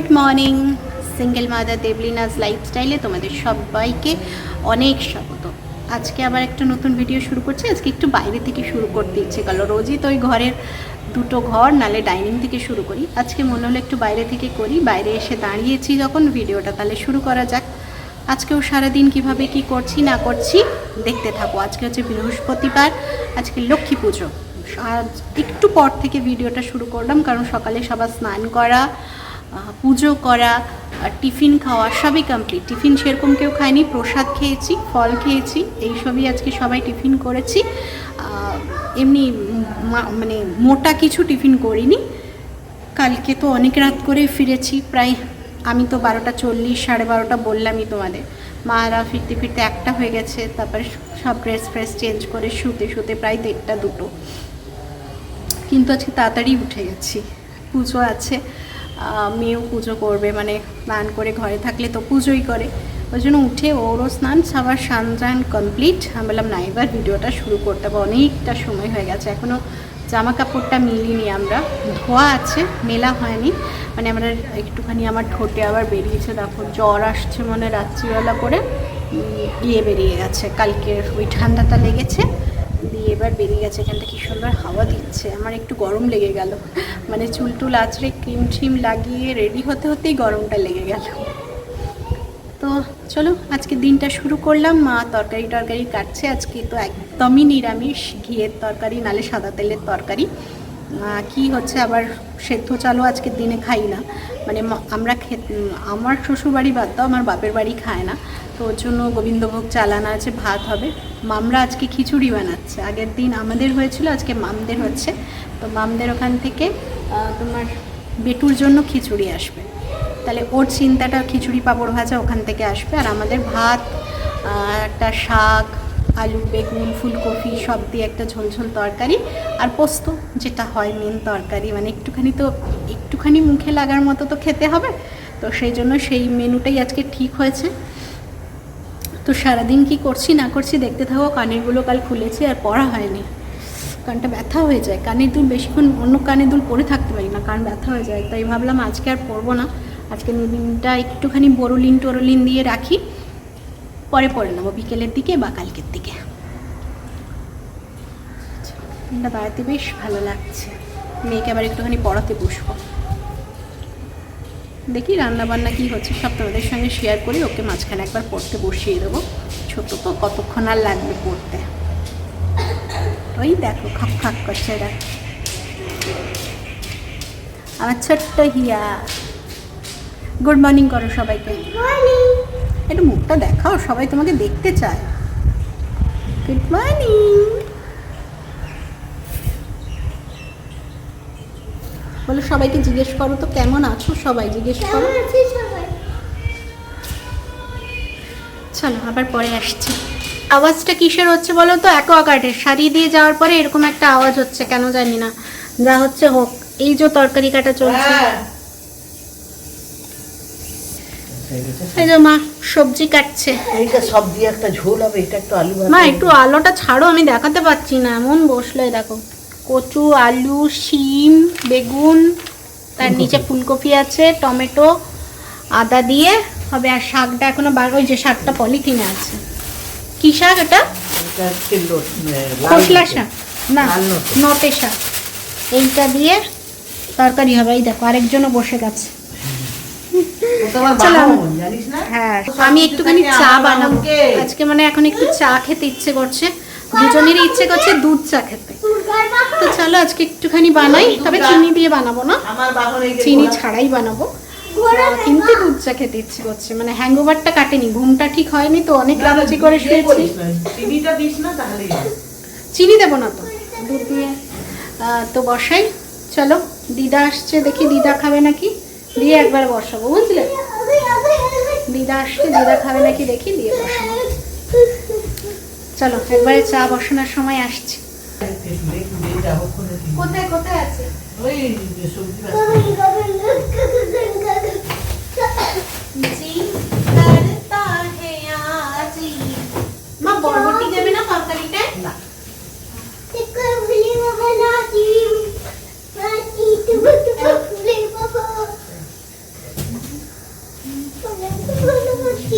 Good morning, single mother Debolina's লাইফস্টাইলে তোমাদের সবাইকে অনেক স্বাগত। আজকে আবার একটা নতুন ভিডিও শুরু করছি, আজকে একটু বাইরে থেকে শুরু করতে ইচ্ছে গেল রোজই তো ওই ঘরের দুটো ঘর, নালে ডাইনিং থেকে শুরু করি। আজকে মনে হলো একটু বাইরে থেকে করি, বাইরে এসে দাঁড়িয়েছি যখন ভিডিওটা, তাহলে শুরু করা যাক। আজকেও সারাদিন কীভাবে কি করছি, না করছি, দেখতে থাকো। আজকে হচ্ছে বৃহস্পতিবার, আজকে লক্ষ্মী পুজো। আজ একটু পর থেকে ভিডিওটা শুরু করলাম, কারণ সকালে সবার স্নান করা পুজো করা টিফিন খাওয়া, সবই কমপ্লিট টিফিন সেরকম কেউ খায়নি, প্রসাদ খেয়েছি, ফল খেয়েছি এইসবই আজকে সবাই টিফিন করেছি। এমনি মানে মোটা কিছু টিফিন করিনি। কালকে তো অনেক রাত করে ফিরেছি, প্রায় আমি তো বারোটা চল্লিশ, সাড়ে বারোটা বললামই তোমাদের। মারা ফিরতে ফিরতে একটা হয়ে গেছে, তারপরে সব ড্রেস ফ্রেস চেঞ্জ করে শুতে শুতে প্রায় দেড়টা দুটো। কিন্তু আজকে তাড়াতাড়ি উঠে গেছি, পুজো আছে। মেয়েও পুজো করবে মানে স্নান করে ঘরে থাকলে তো পুজোই করে। ওই জন্য উঠে ওরও স্নান, সবার স্নান টান কমপ্লিট আমি বললাম, না, এবার ভিডিওটা শুরু করতে হবে। অনেকটা সময় হয়ে গেছে এখনও জামা কাপড়টা মিলিনি আমরা। ধোয়া আছে, মেলা হয়নি। মানে আমরা একটুখানি আমার ঠোঁটে আবার বেরিয়েছে, দেখো, জ্বর আসছে মনে রাত্রিবেলা করে। ইয়ে বেরিয়ে গেছে। কালকে ওই ঠান্ডাটা লেগেছে। দিয়ে এবার বেরিয়ে গেছে। এখানটা কি সুন্দর হাওয়া দিচ্ছে। আমার একটু গরম লেগে গেল। মানে চুল টুল আঁচড়ে ক্রিম ট্রিম লাগিয়ে রেডি হতে হতেই গরমটা লেগে গেল। তো চলো, আজকে দিনটা শুরু করলাম। মা তরকারি টরকারি কাটছে। আজকে তো একদমই নিরামিষ। ঘিয়ের তরকারি, নালে সাদা তেলের তরকারি। কি হচ্ছে, আবার সেদ্ধ চালও আজকের দিনে খাই না। মানে আমরা আমার শ্বশুরবাড়ি বাদ দাও, আমার বাপের বাড়ি খায় না। তো ওর জন্য গোবিন্দভোগ চালানা আছে, ভাত হবে। মামরা আজকে খিচুড়ি বানাচ্ছে। আগের দিন আমাদের হয়েছিল, আজকে মামদের হচ্ছে। তো মামদের ওখান থেকে তোমার বেটুর জন্য খিচুড়ি আসবে। তাহলে ওর চিন্তাটা খিচুড়ি পাঁপড় ভাজা ওখান থেকে আসবে। আর আমাদের ভাত একটা শাক আলু, বেগুন, ফুলকপি সব দিয়ে একটা ঝোল ঝোল তরকারি আর পোস্ত, যেটা হয় মেন তরকারি। মানে একটুখানি তো, একটুখানি মুখে লাগার মতো তো খেতে হবে। তো সেই জন্য সেই মেনুটাই আজকে ঠিক হয়েছে। তো সারাদিন কি করছি না করছি দেখতে থাকো কানেরগুলো কাল খুলেছি আর পড়া হয়নি। কানটা ব্যথা হয়ে যায়। কানের দুল বেশিক্ষণ, অন্য কানের দুল পরে থাকতে পারি না, কান ব্যথা হয়ে যায়। তাই ভাবলাম আজকে আর পরবো না। আজকে দিনটা একটুখানি বড়লিন টরলিন দিয়ে রাখি। পরে পরে নেব, বিকেলের দিকে বা কালকের দিকে। দিনটা বাড়াতে বেশ ভালো লাগছে। মেয়েকে আবার একটুখানি পড়াতে বসবো। দেখি রান্না বান্না কি হচ্ছে, সব তোমাদের সঙ্গে শেয়ার করি, ওকে মাঝখানে একবার পড়তে বসিয়ে দেবো। ছোট তো কতক্ষণ আর লাগবে পড়তে। ওই দেখো, খাক খাক করছে দেখ আমার ছোট্ট হিয়া। গুড মর্নিং করো সবাইকে। একটু মুখটা দেখাও সবাই তোমাকে দেখতে চায়। গুড মর্নিং বলো সবাইকে জিজ্ঞেস করো তো কেমন আছো সবাই? জিজ্ঞেস করো। চলো আবার পরে আসছি। আওয়াজটা কিসের হচ্ছে বলো তো? অ্যাকোয়াগার্ডের। শাড়ি দিয়ে যাওয়ার পরে এরকম একটা আওয়াজ হচ্ছে কেন জানি না। যা হচ্ছে হোক এই যে তরকারি কাটা চলছে। এই যে মা সবজি কাটছে। এইটা সব একটা ঝোল হবে এটা একটু আলু মা একটু আলোটা ছাড়ো আমি দেখাতে পাচ্ছি না। এমন বসলে দেখো। কচু আলু শিম বেগুন তার নিচে ফুলকপি। আছে টমেটো আদা দিয়ে হবে আর শাকটা এখনও বার ওই যে শাকটা পলিথিনে আছে। কি শাক এটা? খোসলা শাক। না নটে। নটে শাক। এইটা দিয়ে তরকারি হবে এই দেখো আরেকজনও বসে গেছে ওটা আমার চলো। বাহন, জানিস না? হ্যাঁ সব আমি কিছু একটুখানি থাকে, চা বানাবো। আজকে মানে এখন একটু চা খেতে ইচ্ছে করছে। দুজনেরই ইচ্ছে করছে দুধ চা খেতে। তো চলো আজকে একটুখানি বানাই। তবে চিনি দিয়ে বানাবো না। চিনি ছাড়াই বানাবো। কিন্তু দুধ চা খেতে ইচ্ছে করছে। মানে হ্যাংওভারটা কাটেনি ঘুমটা ঠিক হয়নি তো অনেক রাত্রি করে শুয়েছি। চিনি দেবো না তো। দুধ দিয়ে তো বসাই। চলো দিদা আসছে দেখি দিদা খাবে নাকি? দিয়ে একবার বসাবো বুঝলে? দিদা আসছে দিদা খাবে নাকি দেখি দিয়ে বসাবো। চলো একবারে চা বসানোর সময় আসছে। কোথায় কোথায় আছে ওই যে সবজি বাছা। মা বরবটি দেবে না তরকারিটায় না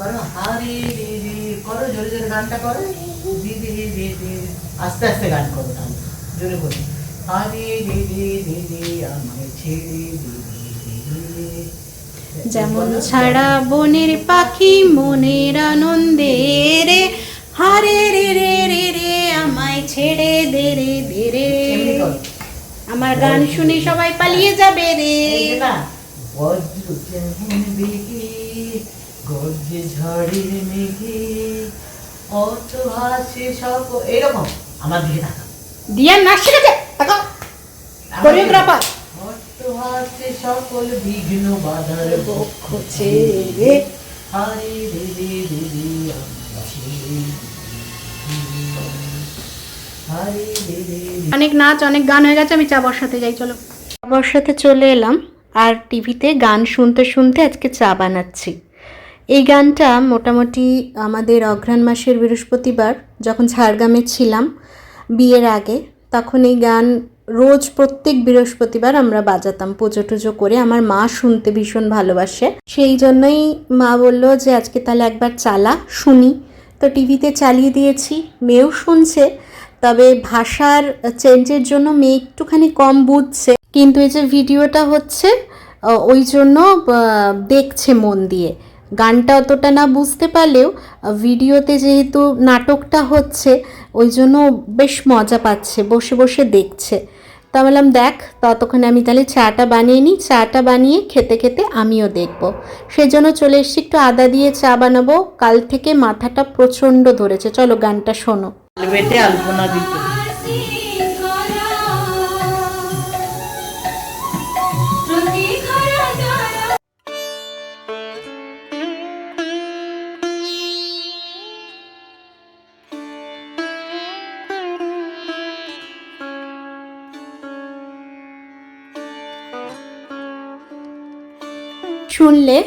করো হারে রে করো জোরে জোরে গানটা করো। দিদি রে আস্তে আস্তে গান করো তাহলে জোরে বলি। হারে রে আমায় ছেড়ে দিদি। যেমন ছাড়া বনের পাখি মনের আনন্দে রে হারে রে রে রে রে আমায় ছেড়ে দে রে দে রে। আমার গান শুনে সবাই পালিয়ে যাবে রে। বজ্র যেমন বেগে, গর্জে ঝড়ের মেঘে, কত আছে সব এরকম আমার দিকে নাচ শিখেছে? আমার কোরিওগ্রাফার। কত সকল বিঘ্ন বাধার পক্ষ। ছেড়ে। হারে রে রে রে রে অনেক নাচ অনেক গান হয়ে গেছে আমি চা বসাতে যাই চলো। চা বসাতে চলে এলাম আর টিভিতে গান শুনতে শুনতে আজকে চা বানাচ্ছি। এই গানটা মোটামুটি আমাদের অঘ্রাণ মাসের বৃহস্পতিবার যখন ঝাড়গ্রামে ছিলাম বিয়ের আগে, তখন এই গান রোজ প্রত্যেক বৃহস্পতিবার আমরা বাজাতাম, পুজো টুজো করে। আমার মা শুনতে ভীষণ ভালোবাসে। সেই জন্যই মা বলল যে, আজকে তাহলে একবার চালা, শুনি। তো টিভিতে চালিয়ে দিয়েছি, মেয়েও শুনছে, তবে ভাষার চেঞ্জের জন্য মেয়ে একটুখানি কম বুঝছে। কিন্তু এই যে ভিডিওটা হচ্ছে ওই জন্য দেখছে মন দিয়ে। গানটা অতটা না বুঝতে পারলেও, ভিডিওতে যেহেতু নাটকটা হচ্ছে, ওই জন্য বেশ মজা পাচ্ছে, বসে বসে দেখছে। তা বললাম, দেখ, ততক্ষণে আমি তাহলে চাটা বানিয়ে নিই, চাটা বানিয়ে খেতে খেতে আমিও দেখব। সেই জন্য চলে এসেছি, একটু আদা দিয়ে চা বানাবো। কাল থেকে মাথাটা প্রচণ্ড ধরেছে। চলো গানটা শোনো। বেটে আলপনা দিতে। শুনলে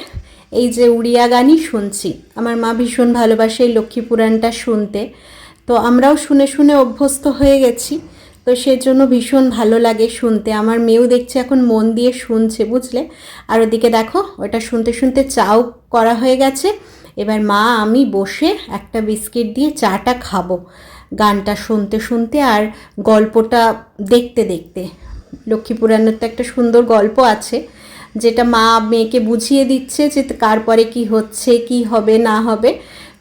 এই যে উড়িয়া গানই শুনছি। আমার মা ভীষণ ভালোবাসে এই লক্ষ্মী পুরাণটা শুনতে। তো আমরাও শুনে শুনে অভ্যস্ত হয়ে গেছি। তো সেজন্য ভীষণ ভালো লাগে শুনতে। আমার মেয়েও দেখছে এখন মন দিয়ে শুনছে, বুঝলে? আর ওদিকে দেখো, ওটা শুনতে শুনতে চাও করা হয়ে গেছে। এবার মা, আমি বসে একটা বিস্কিট দিয়ে চাটা খাব গানটা শুনতে শুনতে আর গল্পটা দেখতে দেখতে। লক্ষ্মী পুরাণের তো একটা সুন্দর গল্প আছে। যেটা মা মেয়েকে বুঝিয়ে দিচ্ছে যে কার পরে কি হচ্ছে, কি হবে, না হবে।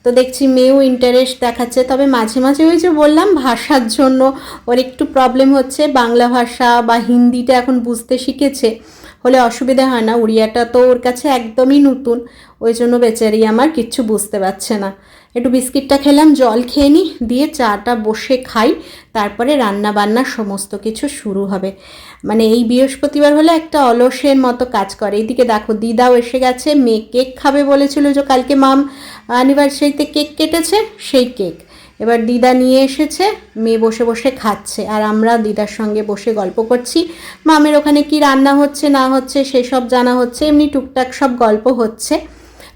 তো দেখছি মেয়েও ইন্টারেস্ট দেখাচ্ছে। তবে মাঝে মাঝে ওই যে বললাম, ভাষার জন্য ওর একটু প্রবলেম হচ্ছে। বাংলা ভাষা বা হিন্দিটা এখন বুঝতে শিখেছে। হলে অসুবিধা হয় না। উড়িয়াটা তো ওর কাছে একদমই নতুন। ওই জন্য বেচারি আমার কিচ্ছু বুঝতে পারছে না। একটু বিস্কিটটা খেলাম, জল খেয়ে নিই দিয়ে চাটা বসে খাই। তারপরে রান্না বান্না সমস্ত কিছু শুরু হবে। মানে এই বৃহস্পতিবার হলে একটা অলসের মতো কাজ করে। এইদিকে দেখো, দিদাও এসে গেছে, মেয়ে কেক খাবে বলেছিল যে কালকে মাম অ্যানিভার্সারিতে কেক কেটেছে, সেই কেক। এবার দিদা নিয়ে এসেছে, মেয়ে বসে বসে খাচ্ছে, আর আমরা দিদার সঙ্গে বসে গল্প করছি। মামের ওখানে কি রান্না হচ্ছে, না হচ্ছে, সেসব জানা হচ্ছে, এমনি টুকটাক সব গল্প হচ্ছে।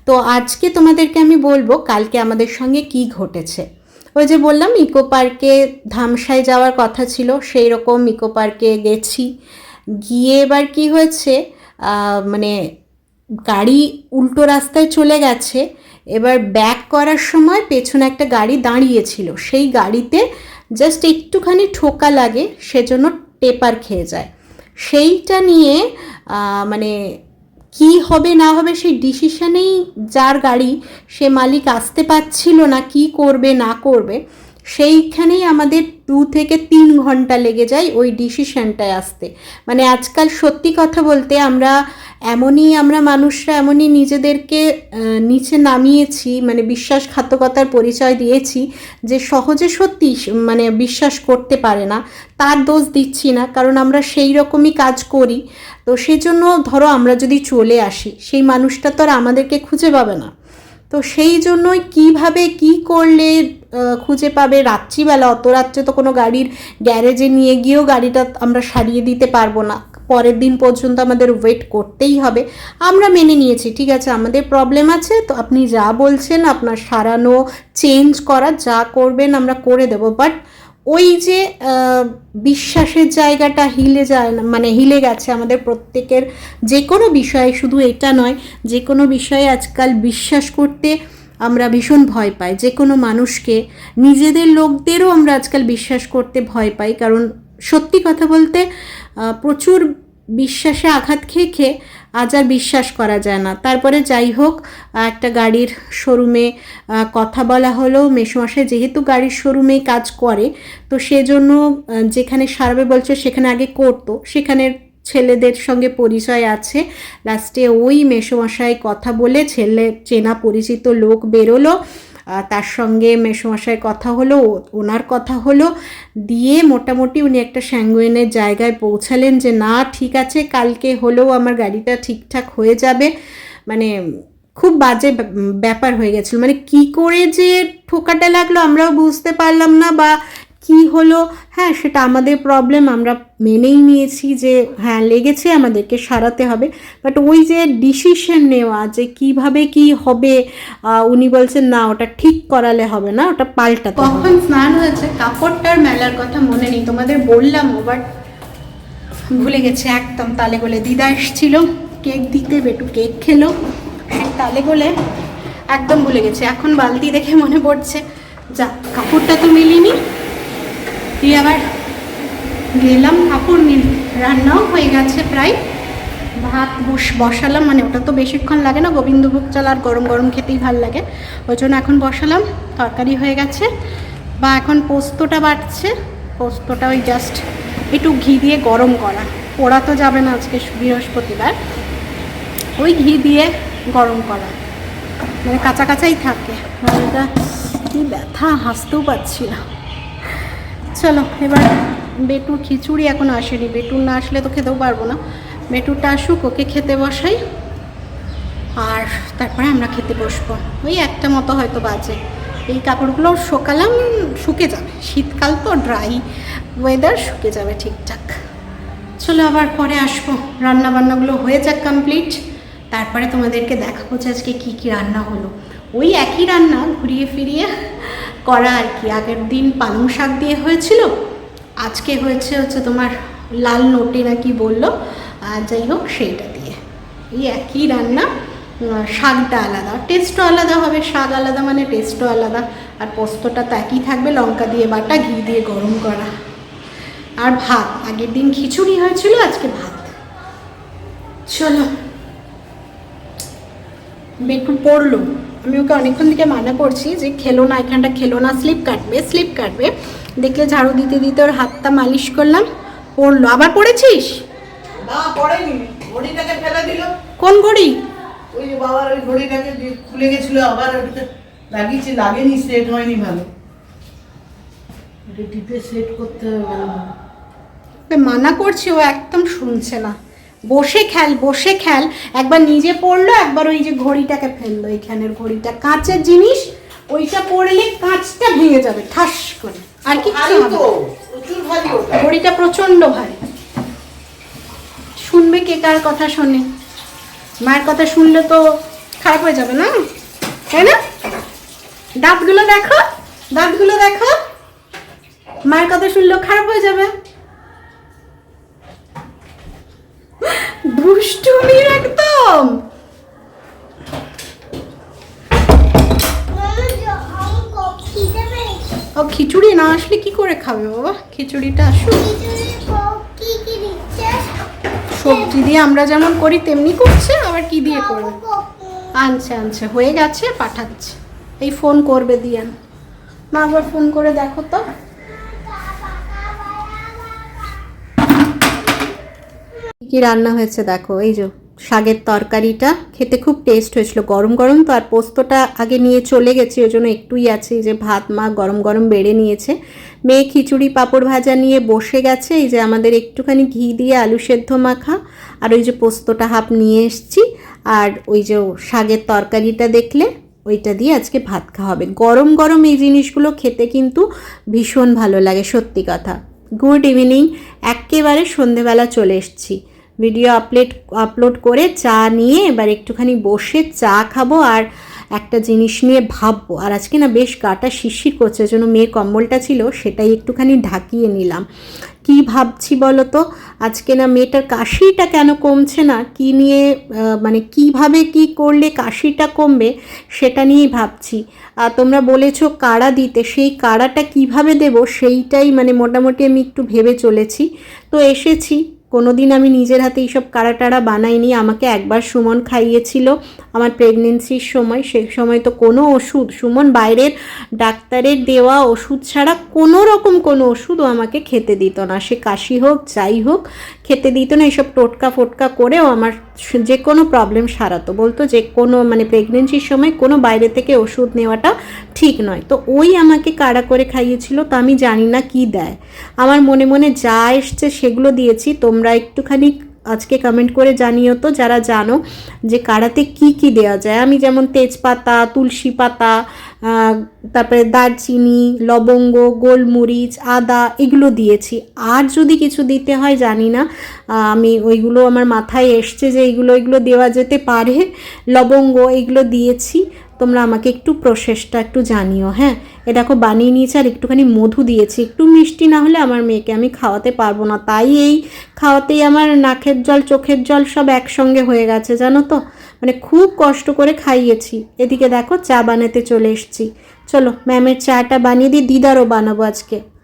তো আজকে তোমাদেরকে আমি বলব, কালকে আমাদের সঙ্গে কি ঘটেছে। ওই যে বললাম, ইকো পার্কে ধামসায় যাওয়ার কথা ছিল, সেই রকম ইকো পার্কে গেছি। গিয়ে এবার কি হয়েছে মানে গাড়ি উল্টো রাস্তায় চলে গেছে এবার ব্যাক করার সময় পেছনে একটা গাড়ি দাঁড়িয়েছিল। সেই গাড়িতে জাস্ট একটুখানি ঠোকা লাগে, সেজন্য টেপার খেয়ে যায়। সেইটা নিয়ে মানে কি হবে না হবে সেই ডিসিশনেই যার গাড়ি, সে মালিক আসতে পারছিল না, কি করবে না করবে সেইখানেই আমাদের দু থেকে তিন ঘণ্টা লেগে যায় ওই ডিসিশনটায় আসতে। মানে আজকাল সত্যি কথা বলতে আমরা এমনই আমরা মানুষরা এমনই নিজেদেরকে নিচে নামিয়েছি মানে বিশ্বাসঘাতকতার পরিচয় দিয়েছি যে সহজে সত্যি মানে বিশ্বাস করতে পারে না। তার দোষ দিচ্ছি না, কারণ আমরা সেই রকমই কাজ করি। তো সেজন্য ধরো আমরা যদি চলে আসি, সেই মানুষটা তো আর আমাদেরকে খুঁজে পাবে না। তো সেই জন্যই কীভাবে কি করলে খুঁজে পাবে। রাত্রিবেলা, অত রাত্রে তো কোনো গাড়ির গ্যারেজে নিয়ে গিয়েও গাড়িটা আমরা সারিয়ে দিতে পারব না। পরের দিন পর্যন্ত আমাদের ওয়েট করতেই হবে। আমরা মেনে নিয়েছি, ঠিক আছে? আমাদের প্রবলেম আছে, তো আপনি যা বলছেন, আপনার সারানো চেঞ্জ করা, যা করবেন আমরা করে দেব। বাট ওই যে বিশ্বাসের জায়গাটা হিলে যায় না মানে হিলে গেছে আমাদের প্রত্যেকের। যে কোনো বিষয়ে, শুধু এটা নয়, যে কোনো বিষয়ে আজকাল বিশ্বাস করতে আমরা ভীষণ ভয় পাই। যে কোনো মানুষকে, নিজেদের লোকদেরও আমরা আজকাল বিশ্বাস করতে ভয় পাই। কারণ সত্যি কথা বলতে প্রচুর বিশ্বাসে আঘাত খেয়ে খেয়ে আজ আর বিশ্বাস করা যায় না। তারপরে যাই হোক, একটা গাড়ির শোরুমে কথা বলা হলো। মেসমশাই যেহেতু গাড়ির শোরুমেই কাজ করে, তো সেজন্য যেখানে সারাবে বলছে সেখানে আগে করতো। সেখানের ছেলেদের সঙ্গে পরিচয় আছে। লাস্টে ওই মেসমশাই কথা বলে ছেলে চেনা পরিচিত লোক বেরোলো। তার সঙ্গে মেসমশাই কথা হলো ওনার কথা হলো। দিয়ে মোটামুটি উনি একটা স্যাঙ্গুইনের জায়গায় পৌঁছালেন যে, না, ঠিক আছে, কালকে হলেও আমার গাড়িটা ঠিকঠাক হয়ে যাবে। মানে খুব বাজে ব্যাপ- ব্যাপার হয়ে গেছিল। মানে কি করে যে ঠোকাটা লাগল আমরাও বুঝতে পারলাম না বা কি হলো? হ্যাঁ সেটা আমাদের প্রবলেম আমরা মেনেই নিয়েছি যে হ্যাঁ লেগেছে, আমাদেরকে সারাতে হবে। বাট ওই যে ডিসিশন নেওয়া, যে কীভাবে কি হবে উনি বলছেন, না, ওটা ঠিক করালে হবে না, ওটা পাল্টাতে কখন স্নান হয়েছে? কাপড়টার মেলার কথা মনে নেই, তোমাদের বললাম বাট ভুলে গেছে একদম তালে গোলে। দিদা এসছিল, কেক দিতে, বেটু কেক খেলো তালে গোলে একদম ভুলে গেছে। এখন বালতি দেখে মনে পড়ছে যা কাপড়টা তো মিলিনি দিয়ে আবার গেলাম নিল রান্নাও হয়ে গেছে প্রায়। ভাত বস বসালাম মানে ওটা তো বেশিক্ষণ লাগে না, গোবিন্দভোগ চাল আর গরম গরম খেতেই ভালো লাগে। ওই জন্য এখন বসালাম, তরকারি হয়ে গেছে। বা এখন পোস্তটা বাটছে, পোস্তটা ওই জাস্ট একটু ঘি দিয়ে গরম করা। পোড়া তো যাবে না আজকে বৃহস্পতিবার। ওই ঘি দিয়ে গরম করা। মানে কাঁচা কাঁচাই থাকে। কি ব্যথা, হাসতেও পারছি না। চলো, এবার বেটুর খিচুড়ি এখন আসেনি। বেটুর না আসলে তো খেতেও পারব না। বেটুরটা আসুক, ওকে খেতে বসাই। আর তারপরে আমরা খেতে বসবো। ওই একটা মতো হয়তো বাজে। এই কাপড়গুলো শোকালাম, শুকে যাবে। শীতকাল তো ড্রাই ওয়েদার শুকে যাবে ঠিকঠাক। চলো আবার পরে আসব। রান্না বান্নাগুলো হয়ে যাক কমপ্লিট তারপরে তোমাদেরকে দেখাবো যে আজকে কী কী রান্না হলো। ওই একই রান্না, ঘুরিয়ে ফিরিয়ে করা আর কি। আগের দিন পালং শাক দিয়ে হয়েছিল, আজকে হয়েছে হচ্ছে তোমার লাল নোটে নাকি বলল যাই হোক সেইটা দিয়ে। এই একই রান্না শাকটা আলাদা। টেস্টও আলাদা হবে, শাক আলাদা মানে টেস্টও আলাদা। আর পোস্তটা তো একই থাকবে, লঙ্কা দিয়ে বাটা, ঘি দিয়ে গরম করা। আর ভাত, আগের দিন খিচুড়ি হয়েছিল, আজকে ভাত। চলো বেটু পড়ল। আমি ওকে অনেকক্ষণ থেকে মানা করছি যে খেলো না এখানটা খেলো না স্লিপ কাটবে স্লিপ কাটবে। দেখলে ঝাড়ু দিতে দিতে ওর হাতটা মালিশ করলাম পড়ল। আবার পড়েছিস? না পড়েনি। ঘড়িটাকে ফেলে দিল। কোন ঘড়ি? ওই যে বাবার ওই ঘড়িটাকে খুলে গেছিল আবার ওটাতে লাগিয়েছে লাগেনি সেট হয়নি ভালো। টিপে সেট করতে হবে মানা করছি ও একদম শুনছে না। বসে খেল বসে খেল। একবার নিজে পড়ল একবার ওই যে ঘড়িটাকে ফেলল এখানের ঘড়িটা। কাঁচের জিনিস ওইটা পড়লে কাঁচটা ভেঙে যাবে ঠাস করে। আর কি ঘড়িটা প্রচণ্ড ভারী। শুনবে কে কার কথা শোনে? মায়ের কথা শুনলে তো খারাপ হয়ে যাবে না? তাই না? দাঁতগুলো দেখো দাঁতগুলো দেখো। মায়ের কথা শুনলেও খারাপ হয়ে যাবে। দুষ্টুমির একদম। ও, খিচুড়ি না আসলে কি করে খাবে বাবা? খিচুড়িটা আসুক। সবজি দিয়ে আমরা যেমন করি, তেমনি করছে, আবার কি দিয়ে করবে? আনছে আনছে হয়ে গেছে, পাঠাচ্ছে। এই ফোন করবে, দিয়ান। মা আবার ফোন করে দেখো তো। কি রান্না হয়েছে দেখো? এই যে শাকের তরকারিটা খেতে খুব টেস্ট হয়েছিল। গরম গরম তো আর পোস্তটা আগে নিয়ে চলে গেছে, ওই জন্য একটুই আছে। এই যে ভাত মা গরম গরম বেড়ে নিয়েছে। মেয়ে খিচুড়ি পাঁপড় ভাজা নিয়ে বসে গেছে। এই যে আমাদের একটুখানি ঘি দিয়ে আলু সেদ্ধ মাখা। আর ওই যে পোস্তটা হাফ নিয়ে এসছি। আর ওই যে শাকের তরকারিটা দেখলে ওইটা দিয়ে আজকে ভাত খাওয়া হবে। গরম গরম এই জিনিসগুলো খেতে কিন্তু ভীষণ ভালো লাগে, সত্যি কথা। গুড ইভিনিং একেবারে সন্ধেবেলা চলে এসেছি। ভিডিও আপলোড আপলোড করে চা নিয়ে এবার একটুখানি বসে চা খাব আর একটা জিনিস নিয়ে ভাববো। আর আজকে না বেশ গাটা শিরশির করছে জন্য মেয়ের কম্বলটা ছিল সেটাই একটুখানি ঢাকিয়ে নিলাম। কি ভাবছি বলো তো? আজকে না মেয়েটার কাশিটা কেন কমছে না? কি নিয়ে মানে কীভাবে কি করলে কাশিটা কমবে সেটা নিয়েই ভাবছি। আর তোমরা বলেছ কাড়া দিতে, সেই কাড়াটা কীভাবে দেব সেইটাই মানে মোটামুটি আমি একটু ভেবে চলেছি। তো এসেছি কোনোদিন আমি নিজের হাতে এইসব কাড়া টাড়া বানাইনি। আমাকে একবার সুমন খাইয়েছিল আমার প্রেগনেন্সির সময়। সেই সময় তো কোনো ওষুধ, সুমন বাইরের ডাক্তারের দেওয়া ওষুধ ছাড়া কোনো রকম কোনো ওষুধও আমাকে খেতে দিত না। সে কাশি হোক, যাই হোক, খেতে দিত না। এইসব টোটকা ফোটকা করেও আমার যে কোনো প্রবলেম সারাতো। বলতো যে কোনো মানে প্রেগনেন্সির সময় কোনো বাইরে থেকে ওষুধ নেওয়াটা ঠিক নয়। তো ওই আমাকে কাড়া করে খাইয়েছিল, তো আমি জানি না কি দেয়। আমার মনে মনে যা এসছে সেগুলো দিয়েছি। তোমরা একটুখানি আজকে কমেন্ট করে জানিও তো, যারা জানো যে কাড়াতে কি কি দেওয়া যায়। আমি যেমন তেজপাতা, তুলসী পাতা তারপরে দারচিনি, লবঙ্গ, গোলমরিচ, আদা এগুলো দিয়েছি। আর যদি কিছু দিতে হয়, জানি না আমি ওইগুলো আমার মাথায় এসছে যে এইগুলো এগুলো দেওয়া যেতে পারে। লবঙ্গ এগুলো দিয়েছি। তোমরা আমাকে একটু প্রসেসটা একটু জানিও হ্যাঁ? এ দেখো, বানিয়ে নিয়েছে আর একটুখানি মধু দিয়েছি। একটু মিষ্টি না হলে আমার মেয়েকে আমি খাওয়াতে পারব না। তাই এই খাওয়াতেই আমার নাকের জল, চোখের জল সব একসঙ্গে হয়ে গেছে, জানো তো? মানে খুব কষ্ট করে খাইয়েছি। এদিকে দেখো, চা বানাতে চলে এসছি। চলো, ম্যামের চাটা বানিয়ে দিই দিদারও বানাবো আজকে।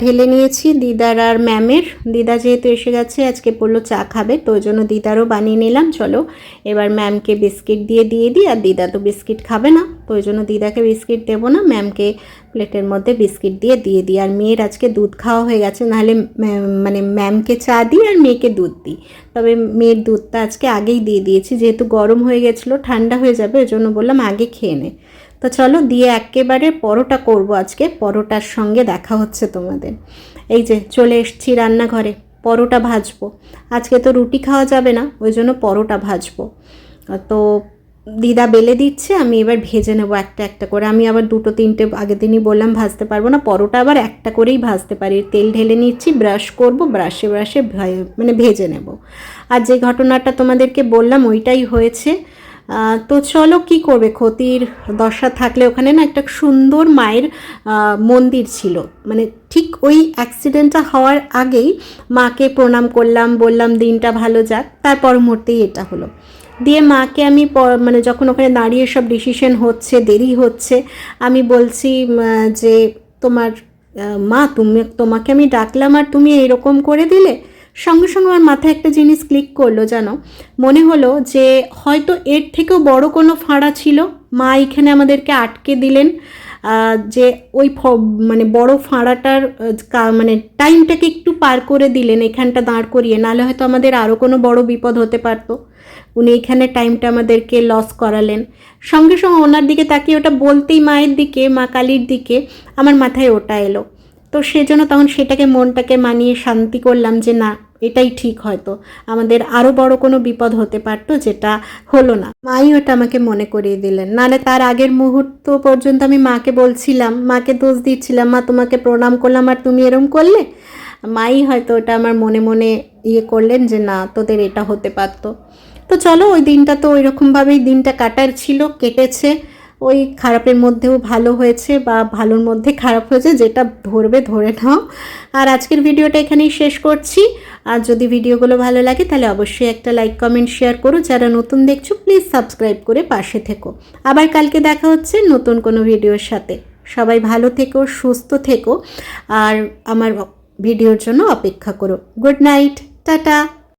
ঢেলে নিয়েছি দিদার আর ম্যামের। দিদা যেহেতু এসে গেছে, আজকে বলল চা খাবে, তো ওই জন্য দিদারও বানিয়ে নিলাম। চলো, এবার ম্যামকে বিস্কিট দিয়ে দিয়ে দিই, আর দিদা তো বিস্কিট খাবে না, তো ওই জন্য দিদাকে বিস্কিট দেবো না, ম্যামকে প্লেটের মধ্যে বিস্কিট দিয়ে দিয়ে দিই। আর মেয়ের আজকে দুধ খাওয়া হয়ে গেছে, নাহলে মানে ম্যামকে চা দিই আর মেয়েকে দুধ দিই। তবে মেয়ের দুধটা আজকে আগেই দিয়ে দিয়েছি, যেহেতু গরম হয়ে গেছিল, ঠান্ডা হয়ে যাবে, ওই জন্য বললাম আগে খেয়ে নে। তো চলো দিয়ে একেবারে পরোটা করব আজকে। পরোটার সঙ্গে দেখা হচ্ছে তোমাদের। এই যে চলে এসছি রান্নাঘরে, পরোটা ভাজবো। আজকে তো রুটি খাওয়া যাবে না, ওই জন্য পরোটা ভাজবো। তো দিদা বেলে দিচ্ছে, আমি এবার ভেজে নেব একটা একটা করে। আমি আবার দুটো তিনটে, আগের দিনই বললাম ভাজতে পারব না। পরোটা আবার একটা করেই ভাজতে পারি। তেল ঢেলে নিচ্ছি, ব্রাশ করব, ব্রাশে ব্রাশে মানে ভেজে নেব। আর যে ঘটনাটা তোমাদেরকে বললাম, ওইটাই হয়েছে। তো চলো কি করবে? ক্ষতির দশা থাকলে ওখানে না একটা সুন্দর মায়ের মন্দির ছিল। মানে ঠিক ওই অ্যাক্সিডেন্টটা হওয়ার আগেই মাকে প্রণাম করলাম, বললাম দিনটা ভালো যাক তারপর মুহূর্তেই এটা হলো। দিয়ে মাকে আমি মানে যখন ওখানে দাঁড়িয়ে সব ডিসিশন হচ্ছে, দেরি হচ্ছে, আমি বলছি যে তোমার মা, তুমি, তোমাকে আমি ডাকলাম, আর তুমি এরকম করে দিলে? সঙ্গে সঙ্গে আমার মাথায় একটা জিনিস ক্লিক করল, জানো? মনে হলো যে হয়তো এর থেকেও বড় কোনো ফাঁড়া ছিল। মা এখানে আমাদেরকে আটকে দিলেন যে ওই মানে বড় ফাঁড়াটার মানে টাইমটাকে একটু পার করে দিলেন, এখানটা দাঁড় করিয়ে। নাহলে হয়তো আমাদের আরও কোনো বড় বিপদ হতে পারতো। উনি এখানে টাইমটা আমাদেরকে লস করালেন। সঙ্গে সঙ্গে ওনার দিকে তাকিয়ে ওটা বলতেই মায়ের দিকে, মা কালীর দিকে, আমার মাথায় ওটা এলো। তো সেজন্য তখন সেটাকে মনটাকে মানিয়ে শান্তি করলাম যে না, এটাই ঠিক হয়তো। আমাদের আরও বড় কোনো বিপদ হতে পারতো যেটা হলো না। মাই ওটা আমাকে মনে করিয়ে দিলেন। নাহলে তার আগের মুহূর্ত পর্যন্ত আমি মাকে বলছিলাম, মাকে দোষ দিচ্ছিলাম, মা, তোমাকে প্রণাম করলাম, আর তুমি এরম করলে? মাই হয়তো ওটা আমার মনে মনে ইয়ে করলেন যে না, তোদের এটা হতে পারতো। তো চলো, ওই দিনটা তো ওই রকমভাবেই দিনটা কাটার ছিল, কেটেছে। ওই খারাপের মধ্যেও ভালো হয়েছে বা ভালোর মধ্যে খারাপ হয়েছে, যেটা ধরবে ধরে নাও। আর আজকের ভিডিওটা এখানেই শেষ করছি। আর যদি ভিডিওগুলো ভালো লাগে, তাহলে অবশ্যই একটা লাইক কমেন্ট শেয়ার করো। যারা নতুন দেখছ প্লিজ সাবস্ক্রাইব করে পাশে থেকো। আবার কালকে দেখা হচ্ছে নতুন কোনো ভিডিওর সাথে। সবাই ভালো থেকো, সুস্থ থেকো। আর আমার ভিডিওর জন্য অপেক্ষা করো। Good night tata.